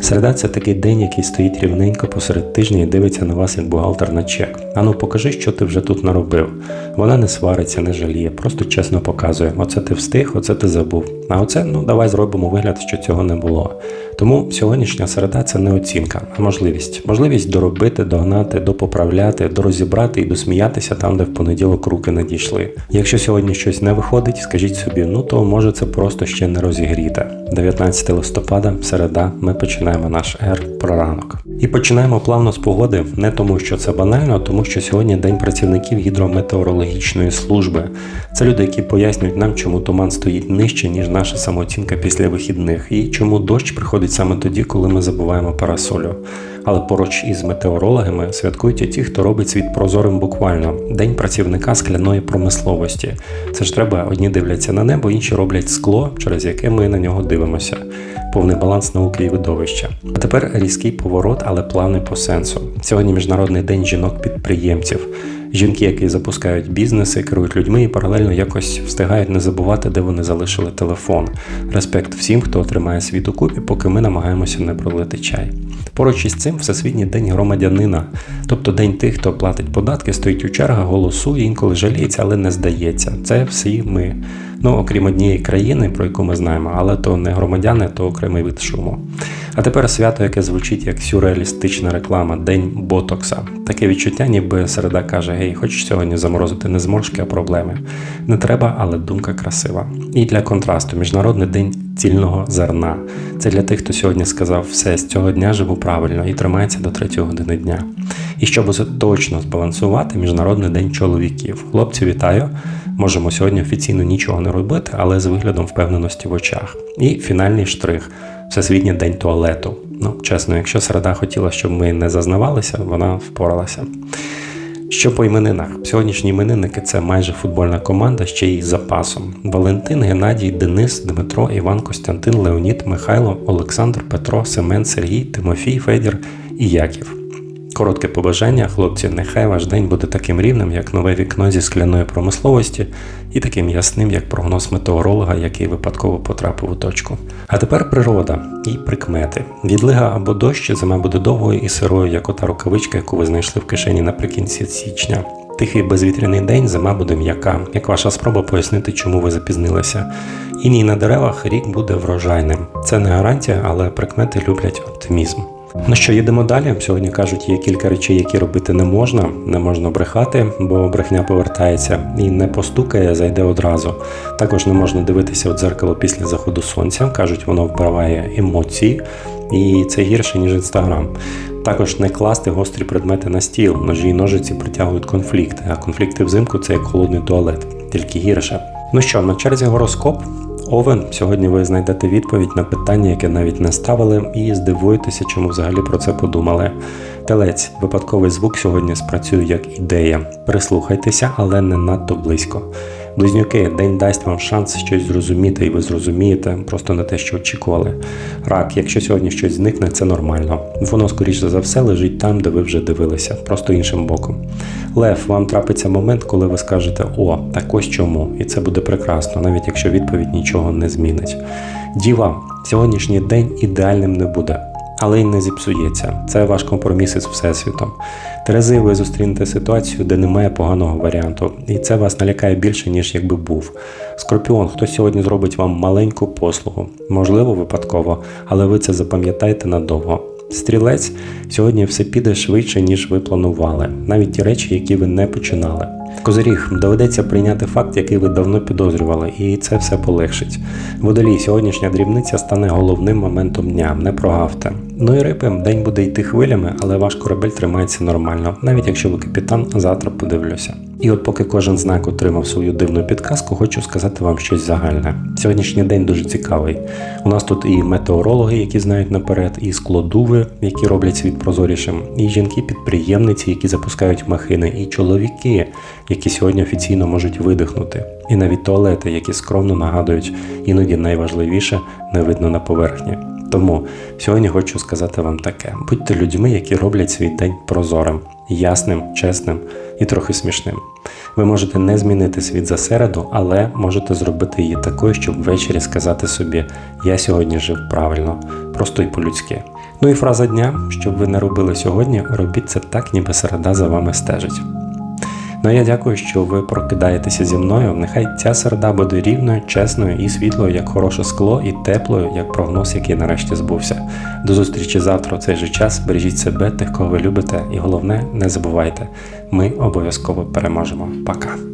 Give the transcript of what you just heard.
Середа це такий день, який стоїть рівненько посеред тижня і дивиться на вас як бухгалтер на чек. Ану, покажи, що ти вже тут наробив. Вона не свариться, не жаліє, просто чесно показує: оце ти встиг, оце ти забув. А оце, ну давай зробимо вигляд, що цього не було. Тому сьогоднішня середа це не оцінка, а можливість. Можливість доробити, догнати, допоправляти, дорозібрати і досміятися там, де в понеділок руки не дійшли. Якщо сьогодні щось не виходить, скажіть собі, ну то може це просто ще не розігріте. 19 листопада, середа, ми починаємо наш ер про ранок. І починаємо плавно з погоди, не тому, що це банально, а тому, що сьогодні день працівників гідрометеорологічної служби. Це люди, які пояснюють нам, чому туман стоїть нижче, ніж наша самооцінка після вихідних, і чому дощ приходить саме тоді, коли ми забуваємо парасолю. Але поруч із метеорологами святкують і ті, хто робить світ прозорим буквально День працівника скляної промисловості. Це ж треба, одні дивляться на небо, інші роблять скло, через яке ми на нього дивимося. Повний баланс науки і видовища. А тепер різкий поворот, але плавний по сенсу. Сьогодні міжнародний день жінок-підприємців. Жінки, які запускають бізнеси, керують людьми і паралельно якось встигають не забувати, де вони залишили телефон. Респект всім, хто тримає світ у купі, поки ми намагаємося не пролити чай. Поруч із цим Всесвітній день громадянина, тобто день тих, хто платить податки, стоїть у чергах, голосує, інколи жаліється, але не здається. Це всі ми. Ну, окрім однієї країни, про яку ми знаємо, але то не громадяни, то окремий вид шуму. А тепер свято, яке звучить як сюрреалістична реклама, День Ботокса. Таке відчуття, ніби середа каже: Гей, хочеш сьогодні заморозити не зморшки, а проблеми. Не треба, але думка красива. І для контрасту, Міжнародний день цільного зерна. Це для тих, хто сьогодні сказав, все з цього дня живу правильно і тримається до 3 години дня. І щоб усе точно збалансувати, Міжнародний день чоловіків. Хлопці, вітаю! Можемо сьогодні офіційно нічого не робити, але з виглядом впевненості в очах. І фінальний штрих Всесвітній день туалету. Ну, чесно, якщо середа хотіла, щоб ми не зазнавалися, вона впоралася. Що по іменинах? Сьогоднішні іменинники це майже футбольна команда ще й з запасом: Валентин, Геннадій, Денис, Дмитро, Іван, Костянтин, Леонід, Михайло, Олександр, Петро, Семен, Сергій, Тимофій, Федір і Яків. Коротке побажання, хлопці, нехай ваш день буде таким рівним, як нове вікно зі скляної промисловості, і таким ясним, як прогноз метеоролога, який випадково потрапив у точку. А тепер природа і прикмети. Відлига або дощ зима буде довгою і сирою, як ота рукавичка, яку ви знайшли в кишені наприкінці січня. Тихий безвітряний день зима буде м'яка, як ваша спроба пояснити, чому ви запізнилися. Іній на деревах рік буде врожайним. Це не гарантія, але прикмети люблять оптимізм. Ну що, їдемо далі. Сьогодні кажуть, є кілька речей, які робити не можна. Не можна брехати, бо брехня повертається і не постукає, зайде одразу. Також не можна дивитися у дзеркало після заходу сонця. кажуть, воно вбиває емоції, і це гірше ніж інстаграм. Також не класти гострі предмети на стіл. Ножі і ножиці притягують конфлікти, а конфлікти взимку це як холодний туалет, тільки гірше. Ну що, на черзі гороскоп. Овен, сьогодні ви знайдете відповідь на питання, яке навіть не ставили, і здивуєтеся, чому взагалі про це подумали. Телець, випадковий звук сьогодні спрацює як ідея. Прислухайтеся, але не надто близько. Близнюки, день дасть вам шанс щось зрозуміти, і ви зрозумієте, просто не те, що очікували. Рак, якщо сьогодні щось зникне, це нормально. Воно, скоріше за все, лежить там, де ви вже дивилися, просто іншим боком. Лев, вам трапиться момент, коли ви скажете О, так ось чому, і це буде прекрасно, навіть якщо відповідь нічого не змінить. Діва, сьогоднішній день ідеальним не буде. Але й не зіпсується. Це ваш компроміс із всесвітом. Терези, ви зустрінете ситуацію, де немає поганого варіанту, і це вас налякає більше, ніж якби був. Скорпіон, хтось сьогодні зробить вам маленьку послугу, можливо, випадково, але ви це запам'ятаєте надовго. Стрілець, сьогодні все піде швидше, ніж ви планували, навіть ті речі, які ви не починали. Козиріг, доведеться прийняти факт, який ви давно підозрювали, і це все полегшить. Водолій, сьогоднішня дрібниця стане головним моментом дня, не прогавте. Ну і рипи, день буде йти хвилями, але ваш корабель тримається нормально, навіть якщо ви капітан, завтра подивлюся. І от поки кожен знак отримав свою дивну підказку, хочу сказати вам щось загальне. Сьогоднішній день дуже цікавий. У нас тут і метеорологи, які знають наперед, і складуви, які роблять світ прозорішим, і жінки-підприємниці, які запускають махини, і чоловіки, які сьогодні офіційно можуть видихнути, і навіть туалети, які скромно нагадують, іноді найважливіше не видно на поверхні. Тому сьогодні хочу сказати вам таке: будьте людьми, які роблять свій день прозорим, ясним, чесним і трохи смішним. Ви можете не змінити світ за середу, але можете зробити її такою, щоб ввечері сказати собі: Я сьогодні жив правильно, просто і по-людськи. Ну і фраза дня, щоб ви не робили сьогодні, робіть це так, ніби середа за вами стежить. Ну а я дякую, що ви прокидаєтеся зі мною. Нехай ця середа буде рівною, чесною і світлою, як хороше скло, і теплою, як прогноз, який нарешті збувся. До зустрічі завтра у цей же час. Бережіть себе, тих, кого ви любите, і головне, не забувайте, ми обов'язково переможемо. Пока.